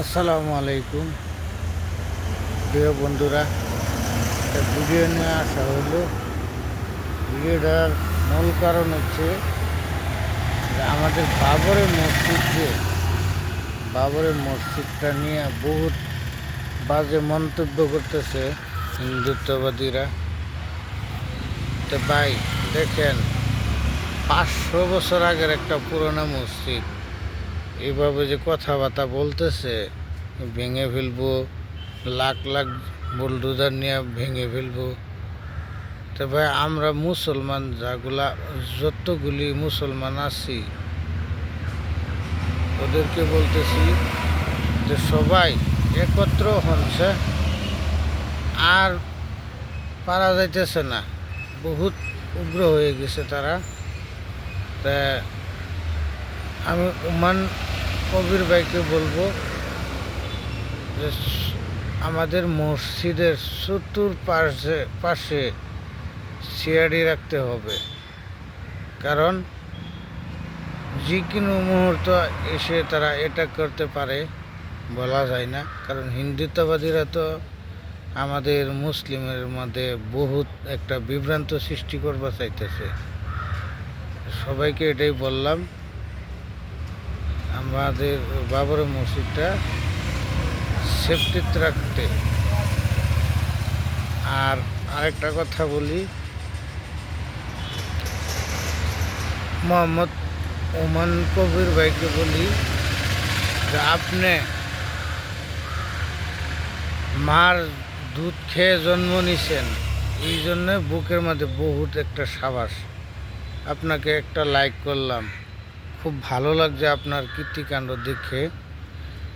আসসালামু আলাইকুম। প্রিয় বন্ধুরা ভিডিও নিয়ে আসা হলো। ভিডিওটার মূল কারণ হচ্ছে আমাদের বাবরের মসজিদ যে বাবরের মসজিদটা নিয়ে বহুত বাজে মন্তব্য করতেছে হিন্দুত্ববাদীরা। তো ভাই, দেখেন, পাঁচশো বছর আগের একটা পুরোনো মসজিদ এইভাবে যে কথাবার্তা বলতেছে, ভেঙে ফেলব, লাখ লাখ বুলডোজার নিয়ে ভেঙে ফেলব। ভাই, আমরা মুসলমান, যাগুলা, যতগুলি মুসলমান আছি, ওদেরকে বলতেছি যে সবাই একত্র হনছে, আর পারা যাইতেছে না। বহুত উগ্র হয়ে গেছে তারা। তা আমি ওমান কবির ভাইকে বলব যে আমাদের মসজিদের চতুর পাশে পাশে সিআরডি রাখতে হবে। কারণ যে কোনো মুহূর্ত এসে তারা এটা করতে পারে বলা যায় না। কারণ হিন্দুত্ববাদীরা তো আমাদের মুসলিমের মধ্যে বহুত একটা বিভ্রান্ত সৃষ্টি করবা চাইতেছে। সবাইকে এটাই বললাম। আমাদের বাবরের মসজিদটা সেফটিতে রাখতে আর আরেকটা কথা বলি, মোহাম্মদ ওমান কবির ভাইকে বলি যে আপনি মার দুধ খেয়ে জন্ম নিছেন, এই জন্য বুকের মধ্যে বহুত একটা সাবাস। আপনাকে একটা লাইক করলাম। খুব ভালো লাগছে আপনার কীর্তিকাণ্ড দেখে।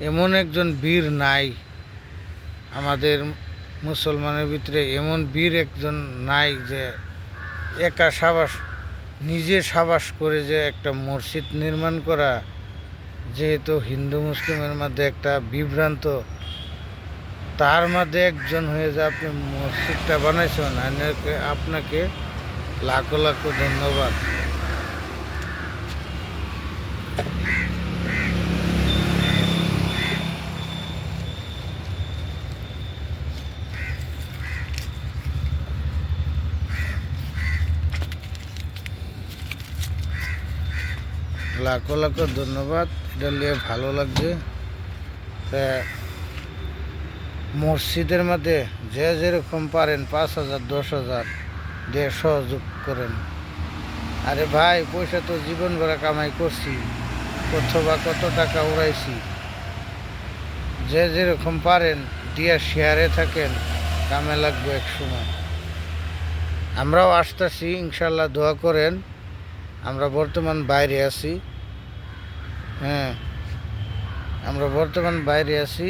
এমন একজন বীর নাই আমাদের মুসলমানের ভিতরে, এমন বীর একজন নাই যে একা সাবাস, নিজে সাবাস করে যে একটা মসজিদ নির্মাণ করা। যেহেতু হিন্দু মুসলিমের মধ্যে একটা বিভ্রান্ত, তার মধ্যে একজন হয়ে যে আপনি মসজিদটা বানাইছেন, আপনাকে লাখো লাখো ধন্যবাদ। লাখো লাখো ধন্যবাদ। এটা নিয়ে ভালো লাগছে। তা মসজিদের মধ্যে যে যেরকম পারেন পাঁচ হাজার, দশ হাজার দিয়ে সহযোগ করেন। আরে ভাই, পয়সা তো জীবন ভরা কামাই করছি কত বা কত টাকা উড়াইছি। যে যেরকম পারেন দিয়া শেয়ারে থাকেন, কামে লাগবে এক সময়। আমরাও আসতেছি, ইনশাল্লাহ দোয়া করেন। আমরা বর্তমান বাইরে আছি। হ্যাঁ আমরা বর্তমান বাইরে আছি,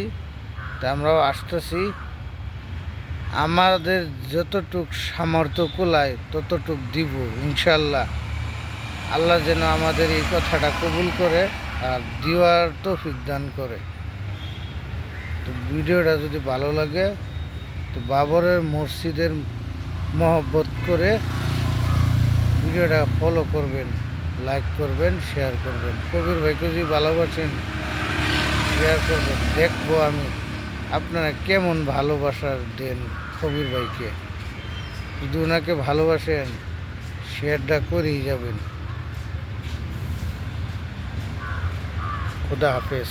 তা আমরাও আসতেছি। আমাদের যতটুক সামর্থ্য কুলায় ততটুক দিব ইনশাল্লাহ আল্লাহ যেন আমাদের এই কথাটা কবুল করে আর দিওয়ার তৌফিক দান করে। তো ভিডিওটা যদি ভালো লাগে, তো বাবরের মসজিদের মহব্বত করে ভিডিওটা ফলো করবেন লাইক করবেন শেয়ার করবেন। কবির ভাইকে যদি ভালোবাসেন শেয়ার করবেন। দেখব আমি আপনারা কেমন ভালোবাসার দেন কবির ভাইকে। যদি ওনাকে ভালোবাসেন শেয়ারটা করেই যাবেন। খুদা হাফেজ।